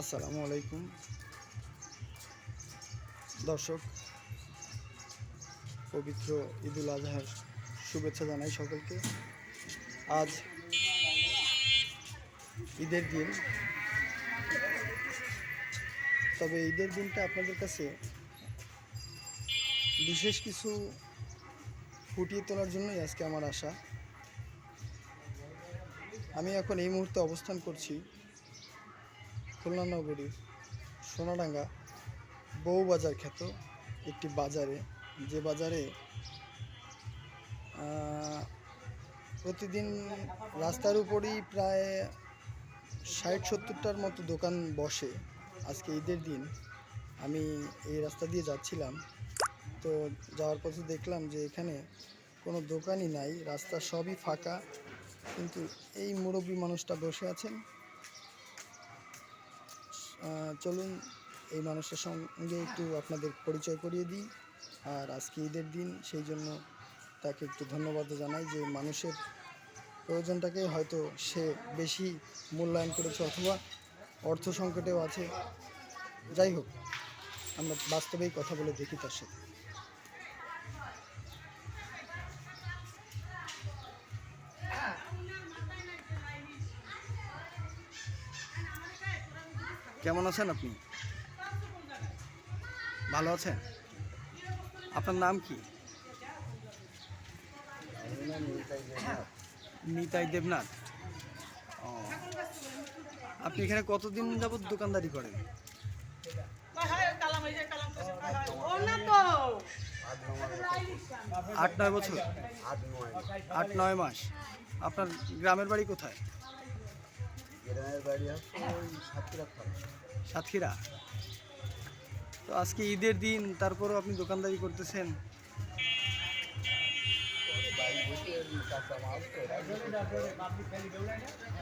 আসসালামু আলাইকুম। দর্শক, পবিত্র ঈদুল আজহার শুভেচ্ছা জানাই সকলকে। আজ ঈদের দিন। তবে ঈদের দিনটা আপনাদের কাছে বিশেষ কিছু ফুটিয়ে তোলার জন্যই আজকে আমার আশা। আমি এখন এই মুহূর্তে অবস্থান করছি খুলনা নগরীর সোনাডাঙ্গা বউবাজার খ্যাত একটি বাজারে। যে বাজারে প্রতিদিন রাস্তার উপরই প্রায় ষাট সত্তরটার মতো দোকান বসে আজকে ঈদের দিন। আমি এই রাস্তা দিয়ে যাচ্ছিলাম। তো যাওয়ার পথে দেখলাম যে এখানে কোনো দোকানই নাই, রাস্তা সবই ফাঁকা। কিন্তু এই মুরব্বী মানুষটা বসে আছেন। চলুন, এই মানুষের সঙ্গে একটু আপনাদের পরিচয় করিয়ে দিই। আর আজকে ঈদের দিন, সেই জন্য তাকে একটু ধন্যবাদ জানাই যে মানুষের প্রয়োজনটাকে হয়তো সে বেশি মূল্যায়ন করেছে অথবা অর্থ সংকটেও আছে। যাই হোক, আমরা বাস্তবেই কথা বলে দেখি তার সাথে। কেমন আছেন আপনি? ভালো আছেন? আপনার নাম কি? নিতাই দেবনাথ। ও। আপনি এখানে কতদিন যাবত দোকানদারি করেন? আট নয় বছর? আট নয় মাস। আপনার গ্রামের বাড়ি কোথায়? গ্রামের বাড়ি হচ্ছে ওই সাতক্ষীরা সাতক্ষীরা তো আজকে ঈদের দিন তারপরও আপনি দোকানদারি করতেছেন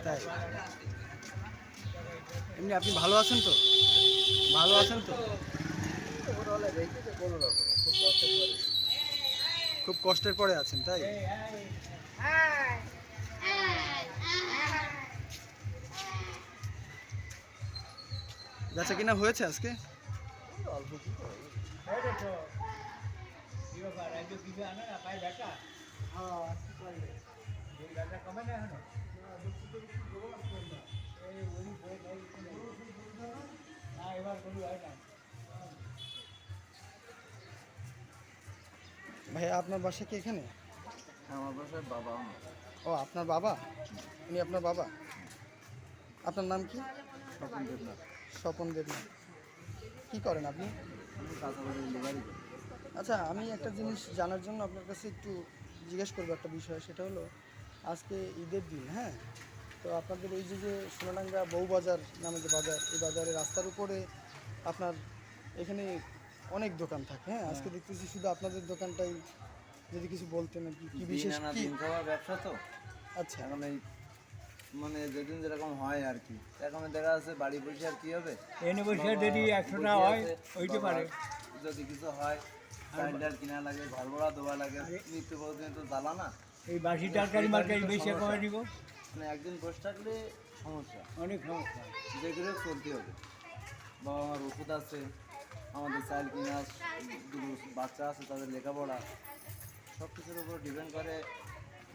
তাই এমনি আপনি ভালো আছেন তো ভালো আছেন তো খুব কষ্টের পরে আছেন তাই বেচা কিনা হয়েছে আজকে? অল্প ভাইয়া আপনার বাসা কি এখানে? আমার বাসায় বাবা। ও আপনার বাবা? উনি আপনার বাবা? আপনার নাম কি? স্বপন দেবনাথ। স্বপন দেবনাথ কি করেন আপনি? আচ্ছা আমি একটা জিনিস জানার জন্য আপনার কাছে একটু জিজ্ঞেস করব একটা বিষয় সেটা হলো আজকে ঈদের দিন হ্যাঁ? তো আপনাদের এই যে যে সোনাডাঙ্গা বউবাজার নামে যে বাজার এই বাজারে রাস্তার উপরে আপনার এখানে অনেক দোকান থাকে হ্যাঁ? আজকে দেখতেছি শুধু আপনাদের দোকানটাই যদি কিছু বলতেন আর কি বিশেষ কি? ব্যবসা তো। আচ্ছা। এখন এই মানে যেদিন যেরকম হয় আর কি। এখন দেখা যাচ্ছে বাড়ি বসে আর কি হবে। এনে বসে যদি একশো টাকা হয় আছে, পারে। যদি কিছু হয় সিলিন্ডার কিনা লাগে ঘর ভাড়া দেওয়া লাগে নিত্য প্রতিদিন তো জ্বালা না এই বাসি তরকারি মার্কারি বেশি কমে দিব মানে একদিন বসে থাকলে সমস্যা। অনেক সমস্যা। যেগুলো চলতে হবে। বাবা আমার ওষুধ আছে আমাদের চাইল্ড কিনা দুটো বাচ্চা আছে তাদের লেখাপড়া। সব কিছুর উপর ডিপেন্ড করে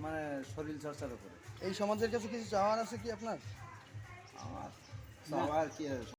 মানে শরীর চর্চার উপরে এই সমাজের কাছে কিছু চাওয়ার আছে কি আপনার? আমার চাওয়ার কি